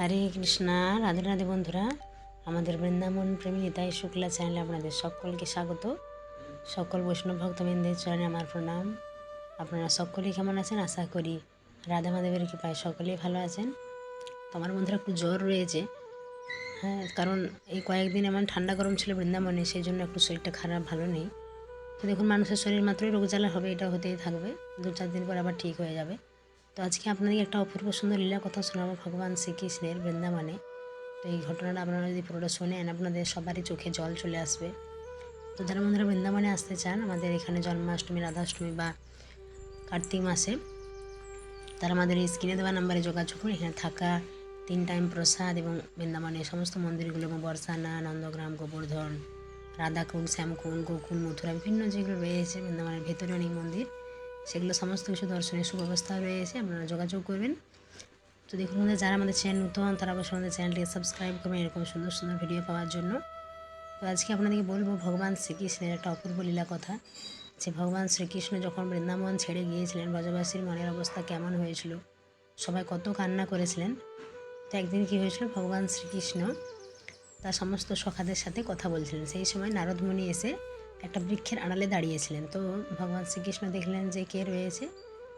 হরে কৃষ্ণা, রাধে রাধে বন্ধুরা। আমাদের বৃন্দাবন প্রেমী নিতাই শুক্লা চ্যানেলে আপনাদের সকলকে স্বাগত। সকল বৈষ্ণব ভক্তবৃন্দের চরণে আমার প্রণাম। আপনারা সকলেই কেমন আছেন? আশা করি রাধা মাধবের কৃপায় সকলেই ভালো আছেন। তো আমার বন্ধুরা একটু জ্বর রয়েছে। হ্যাঁ কারণ এই কয়েকদিন এমন ঠান্ডা গরম ছিল বৃন্দাবনে, সেই জন্য একটু শরীরটা খারাপ, ভালো নেই। তো দেখুন, মানুষের শরীর মাত্রই রোগ জ্বালা হবে এটা হতেই থাকবে। দু চার দিন পর আবার ঠিক হয়ে যাবে। তো আজকে আপনাদের একটা অপূর্ব সুন্দর লীলা কথা শোনাবো ভগবান শ্রীকৃষ্ণের বৃন্দাবনে। তো এই ঘটনাটা আপনারা যদি পুরোটা শোনেন, আপনাদের সবারই চোখে জল চলে আসবে। তো যারা বন্ধুরা বৃন্দাবনে আসতে চান, আমাদের এখানে জন্মাষ্টমী, রাধাষ্টমী বা কার্তিক মাসে, তারা আমাদের এই স্ক্রিনে দেওয়া নাম্বারে যোগাযোগ করুন। এখানে থাকা, তিন টাইম প্রসাদ এবং বৃন্দাবনের সমস্ত মন্দিরগুলো এবং বর্ষানা নন্দগ্রাম, গোবর্ধন, রাধাকুণ্ড, শ্যামকুণ্ড, গোকুল, মথুরা, বিভিন্ন যেগুলো রয়েছে বৃন্দাবনের ভেতরে অনেক মন্দির। সেগুলো সমস্ত কিছু দর্শনের সুব্যবস্থা রয়েছে আপনারা যোগাযোগ করবেন। তো দেখুন যারা আমাদের চ্যানেল নতুন, তারা অবশ্যই আমাদের চ্যানেলটিকে সাবস্ক্রাইব করবেন এরকম সুন্দর সুন্দর ভিডিও পাওয়ার জন্য। তো আজকে আপনাদেরকে বলব ভগবান শ্রীকৃষ্ণের একটা অপূর্ব লীলা কথা, যে ভগবান শ্রীকৃষ্ণ যখন বৃন্দাবন ছেড়ে গিয়েছিলেন, ব্রজবাসীর মনের অবস্থা কেমন হয়েছিল, সবাই কত কান্না করেছিলেন, তো একদিন কী হয়েছিল, ভগবান শ্রীকৃষ্ণ তার সমস্ত সখাদের সাথে কথা বলছিলেন। সেই সময় নারদমণি এসে একটা বৃক্ষের আড়ালে দাঁড়িয়েছিলেন। তো ভগবান শ্রীকৃষ্ণ দেখলেন যে কে রয়েছে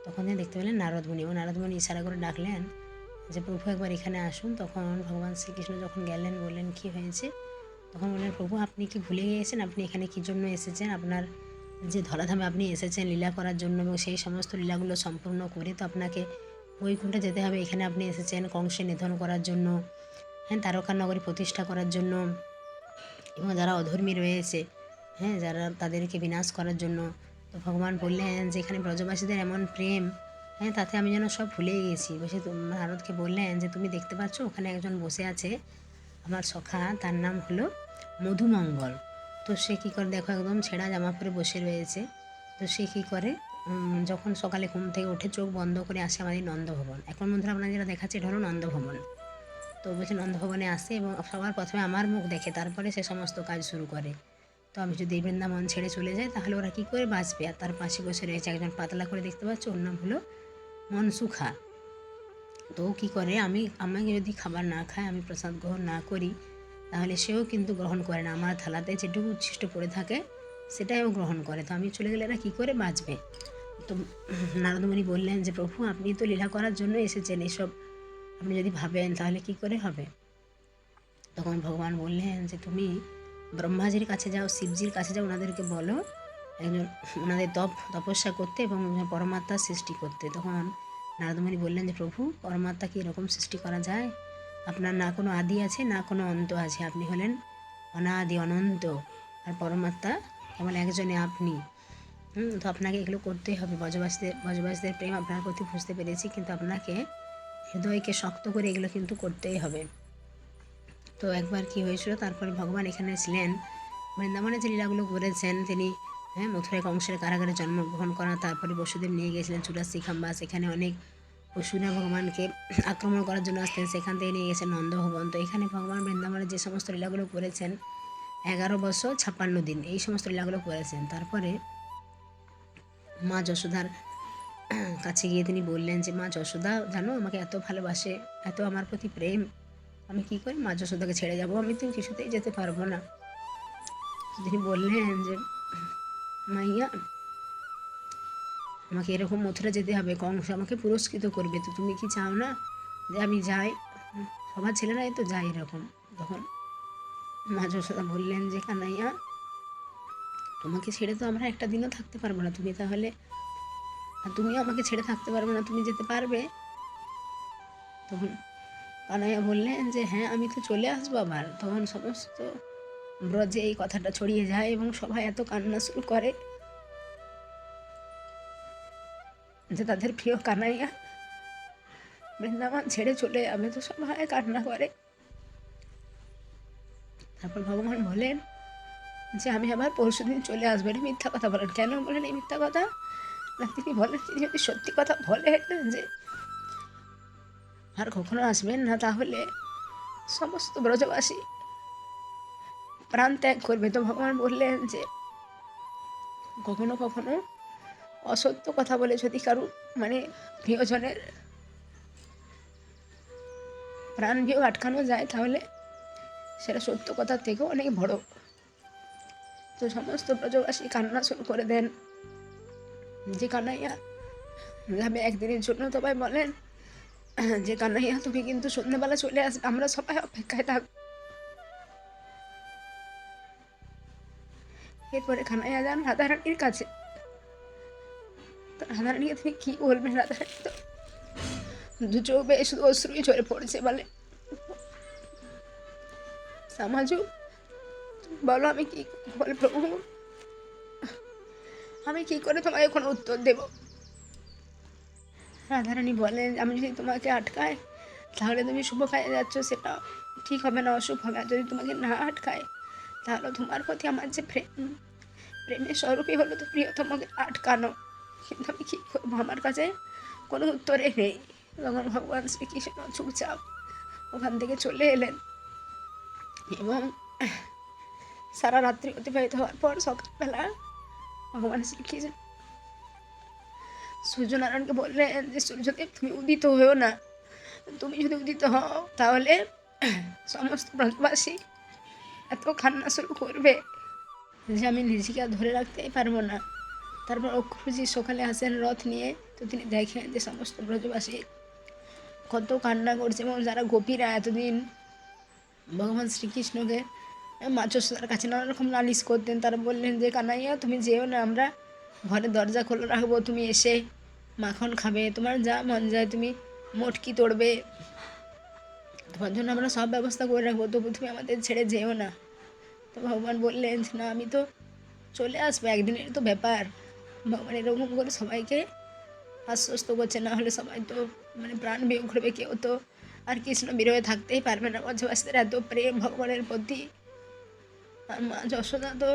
তখন তিনি দেখতে পেলেন নারদমণি। ও নারদমণি ইশারা করে ডাকলেন যে, প্রভু, একবার এখানে আসুন। তখন ভগবান শ্রীকৃষ্ণ যখন গেলেন, বললেন, কি হয়েছে? তখন বললেন, প্রভু, আপনি কি ভুলে গিয়েছেন? আপনি এখানে কী জন্য এসেছেন? আপনার যে ধরাধামে আপনি এসেছেন লীলা করার জন্য এবং সেই সমস্ত লীলাগুলো সম্পূর্ণ করে তো আপনাকে বৈকুণ্ঠে যেতে হবে। এখানে আপনি এসেছেন কংসে নিধন করার জন্য হ্যাঁ তারকা নগরী প্রতিষ্ঠা করার জন্য এবং যারা অধর্মী রয়েছে হ্যাঁ যারা তাদেরকে বিনাশ করার জন্য। তো ভগবান বললেন যে, এখানে ব্রজবাসীদের এমন প্রেম হ্যাঁ তাতে আমি যেন সব ভুলেই গেছি বসে ভারতকে বললেন যে, তুমি দেখতে পাচ্ছ, ওখানে একজন বসে আছে, আমার সখা, তার নাম হলো মধুমঙ্গল। তো সে কী করে, দেখো, একদম ছেঁড়া জামা পরে বসে রয়েছে। তো সে কী করে যখন সকালে ঘুম থেকে উঠে চোখ বন্ধ করে আসে আমাদের নন্দভবন। এখন বন্ধুরা, আপনারা যেটা দেখাচ্ছে, এটা হলো নন্দভবন। তো বলছে, নন্দভবনে আসে এবং সবার প্রথমে আমার মুখ দেখে, তারপরে সে সমস্ত কাজ শুরু করে। তো আমি যদি এই বৃন্দাবন ছেড়ে চলে যাই, তাহলে ওরা কী করে বাঁচবে? আর তার পাশে বসে রয়েছে একজন পাতলা করে দেখতে পাচ্ছ, ওর নাম হলো মনসুখা। তো কী করে, আমি, আমাকে যদি খাবার না খায়, আমি প্রসাদ গ্রহণ না করি, তাহলে সেও কিন্তু গ্রহণ করে না। আমার থালাতে যেটুকু উচ্ছিষ্ট পড়ে থাকে, সেটাই ও গ্রহণ করে। তো আমি চলে গেলে এরা কী করে বাঁচবে? তো নারদমণি বললেন যে, প্রভু, আপনি তো লীলা করার জন্য এসেছেন এসব। আপনি যদি ভাবেন, তাহলে কি করে হবে? তখন ভগবান বললেন যে, তুমি ব্রহ্মাজির কাছে যাও, শিবজির কাছে যাও, ওনাদেরকে বলো, একজন ওনাদের তপ, তপস্যা করতে এবং পরমাত্মার সৃষ্টি করতে। তখন নারদমণি বললেন যে, প্রভু, পরমাত্মা কি এরকম সৃষ্টি করা যায়? আপনার না কোনো আদি আছে, না কোনো অন্ত আছে। আপনি হলেন অনাদি, অনন্ত। আর পরমাত্মা কেবল একজনে আপনি। তো আপনাকে এগুলো করতেই হবে। বজবাসীদের বজবাসীদের প্রেম আপনার প্রতি বুঝতে পেরেছি, কিন্তু আপনাকে হৃদয়কে শক্ত করে এগুলো কিন্তু করতেই হবে। তো একবার কি হয়েছিল? তারপরে ভগবান এখানে ছিলেন। বৃন্দাবনে যে লীলাগুলো করেছেন তিনি হ্যাঁ মথুরায় কংসের কারাগারে জন্মগ্রহণ করা, তারপরে পশুদের নিয়ে গিয়েছিলেন চুরাশি খাম্বা সেখানে অনেক পশুরা ভগবানকে আক্রমণ করার জন্য আসতেন। সেখান থেকে নিয়ে গেছেন নন্দভবন। তো এখানে ভগবান বৃন্দাবনে যে সমস্ত লীলাগুলো করেছেন এগারো বছর ছাপ্পান্ন দিন, এই সমস্ত লীলাগুলো করেছেন তারপরে মা যশোদার কাছে গিয়ে তিনি বললেন যে, মা যশোদা, জানো, আমাকে এত ভালোবাসে, এত আমার প্রতি প্রেম আমি কি করি? মা যশোদাকে ছেড়ে যাব। আমি তো কিছুতেই যেতে পারব না। তিনি বললেন যে, মাইয়া, আমাকে এরকম মথুরা যেতে হবে। কংস আমাকে পুরস্কৃত করবে। তো তুমি কি চাও না যে আমি যাই? সবার ছেলেরাই তো যায় এরকম। তখন মা যশোদা বললেন যে, কানাইয়া, তোমাকে ছেড়ে তো আমরা একটা দিনও থাকতে পারব না। তুমি তাহলে তুমিও আমাকে ছেড়ে থাকতে পারবে না। তুমি যেতে পারবে? তখন কানাইয়া বললেন যে হ্যাঁ আমি তো চলে আসব আবার। তখন সমস্ত ব্রজে এই কথাটা ছড়িয়ে যায় এবং সবাই এত কান্না শুরু করে যে তাদের প্রিয় কানাইয়া বৃন্দাবন ছেড়ে চলে যাবে। তো সবাই কান্না করে। তারপর ভগবান বলেন যে, আমি আবার পরশু দিন চলে আসব। এটা মিথ্যা কথা বলেন। কেন বলেন এই মিথ্যা কথা? না, তিনি বলেন, তিনি যদি সত্যি কথা বলেন যে আর কখনো আসবেন না তাহলে। সমস্ত ব্রজবাসী প্রাণ ত্যাগ করবে তো ভগবান বললেন যে, কখনো কখনো অসত্য কথা বলে যদি কারু মানে প্রিয়জনের প্রাণ ভিউ আটকানো যায় তাহলে সেটা সত্য কথার থেকেও অনেক বড়। তো সমস্ত ব্রজবাসী কান্না শুরু করে দেন। যে কানাইয়া যাবে একদিনের জন্য সবাই বলেন যে কানাইয়া, তুমি কিন্তু সন্ধ্যেবেলা চলে আসবে আমরা সবাই অপেক্ষায় থাক। এরপরে কানাইয়া যান রাধারানীর কাছে। রাধারানীকে তুমি কি বলবেন রাধারানী তো? দু চোখে শুধু অশ্রুই ঝরে পড়েছে বলে। সামাজু, বলো আমি কি বলে প্রভু? আমি কি করে তোমাকে এখন উত্তর দেব? রাধারানী বলেন, আমি যদি তোমাকে আটকায় তাহলে তুমি শুভ খায় যাচ্ছ, সেটা ঠিক হবে না, অশুভ হবে। যদি তোমাকে না আটকায় তাহলে তোমার প্রতি আমার যে প্রেম, প্রেমের স্বরূপই হলো তো প্রিয়তমকে আটকানো। কিন্তু আমি কী করব? আমার কাছে কোনো উত্তরে নেই। তখন ভগবান শ্রীকৃষ্ণ, চুপচাপ ওখান থেকে চলে এলেন। এবং সারা রাত্রি অতিবাহিত হওয়ার পর সকালবেলা ভগবান শ্রীকৃষ্ণ সূর্যনারায়ণকে বললেন যে, সূর্যদেব, তুমি উদিত হয়েও না। তুমি যদি উদিত হও, তাহলে সমস্ত ব্রজবাসী এত কান্না শুরু করবে যে, আমি নিজেকে ধরে রাখতেই পারব না। তারপর অক্ষুজি সকালে আসেন রথ নিয়ে। তো তিনি দেখেন যে, সমস্ত ব্রজবাসী কত কান্না করছে এবং যারা গোপীরা এতদিন ভগবান শ্রীকৃষ্ণকে মাচস্যার কাছে নানা রকম নালিশ করতেন, তারা বললেন যে, কানাইয়া, তুমি যেও না, আমরা ঘরের দরজা খোলা রাখব, তুমি এসে মাখন খাবে। তোমার যা মন যায় তুমি মটকি তোড়বে। তোমার জন্য আমরা সব ব্যবস্থা করে রাখব, তবু তুমি আমাদের ছেড়ে যেও না। তো ভগবান বললেন, না, আমি তো চলে আসব, একদিনের তো ব্যাপার। ভগবান এরকম করে সবাইকে আশ্বস্ত করছে, না হলে সবাই তো মানে প্রাণ বিয়োগ করবে কেউ তো। আর কৃষ্ণ বিরহে থাকতেই পারবে না ব্রজবাসীদের এত প্রেম ভগবানের প্রতি। আর মা যশোদা তো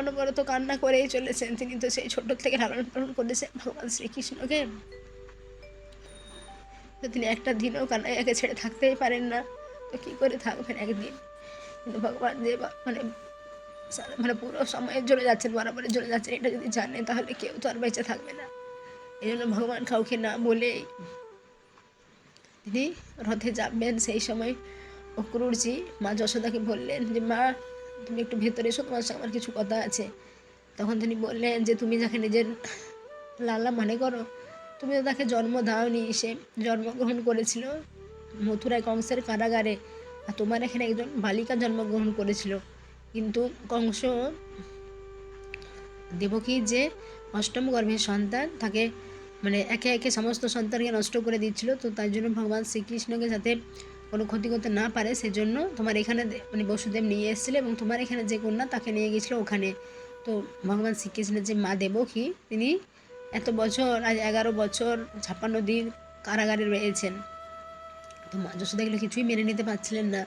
অনবরত কান্না করেই চলেছেন। তিনি তো সেই ছোট থেকে লালন পালন করেছেন, ভগবান শ্রীকৃষ্ণকে তো তিনি একটা দিনও কানাইয়াকে ছেড়ে থাকতেই পারেন না। তো কী করে থাকবেন একদিন? কিন্তু ভগবান যে মানে মানে পুরো সময়ের জন্য যাচ্ছেন বরাবরের জন্য যাচ্ছেন, এটা যদি জানে তাহলে কেউ তো আর বেঁচে থাকবে না। এই জন্য ভগবান কাউকে না বলেই তিনি রথে যাবেন। সেই সময় অক্রুরজি মা যশোদাকে বললেন যে, মা তুমি একটু ভেতরে এসো, তোমার আমার কিছু কথা আছে। তখন তিনি বললেন যে, তুমি যাকে নিজের লালা মনে করো, তুমি তো তাকে জন্ম দাওনি। সে জন্মগ্রহণ করেছিল মথুরায় কংসের কারাগারে আর তোমার এখানে একজন বালিকা জন্মগ্রহণ করেছিল। কিন্তু কংস দেবকী যে অষ্টম গর্ভের সন্তান, তাকে মানে একে একে সমস্ত সন্তানকে নষ্ট করে দিচ্ছিল। তো তাই জন্য ভগবান শ্রীকৃষ্ণকে যাতে কোনো ক্ষতি করতে না পারে, সেজন্য তোমার এখানে মানে বসুদেব নিয়ে এসেছিল এবং তোমার এখানে যে কন্যা তাকে নিয়ে গেছিল ওখানে। তো ভগবান শ্রীকৃষ্ণের যে মা দেবকী, তিনি এত বছর, আজ এগারো বছর ছাপ্পান্ন দিন কারাগারে রয়েছেন। তো মা যশোদা এগুলো কিছুই মেনে নিতে পারছিলেন না।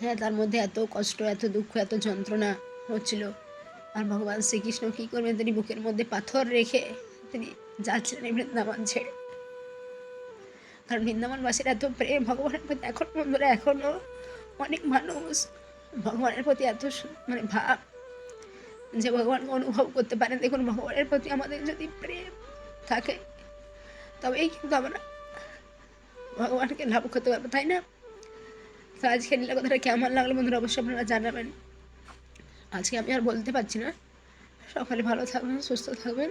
হ্যাঁ তার মধ্যে এত কষ্ট, এত দুঃখ, এত যন্ত্রণা হচ্ছিল। আর ভগবান শ্রীকৃষ্ণ কী করবেন? তিনি বুকের মধ্যে পাথর রেখে তিনি যাচ্ছিলেন বৃন্দাবন ছেড়ে। কারণ বৃন্দাবনবাসীর এত প্রেম, ভগবানের প্রতি এখন বন্ধুরা এখনও অনেক মানুষ ভগবানের প্রতি এত মানে ভাব যে ভগবানকে অনুভব করতে পারেন দেখুন, ভগবানের প্রতি আমাদের যদি প্রেম থাকে, তবেই কিন্তু আমরা ভগবানকে লাভ করতে পারব, তাই না? তো আজকে নীলা কথাটা কেমন লাগল বন্ধুরা, অবশ্যই আপনারা জানাবেন। আজকে আমি আর বলতে পারছি না। সকালে ভালো থাকবেন, সুস্থ থাকবেন।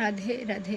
রাধে রাধে।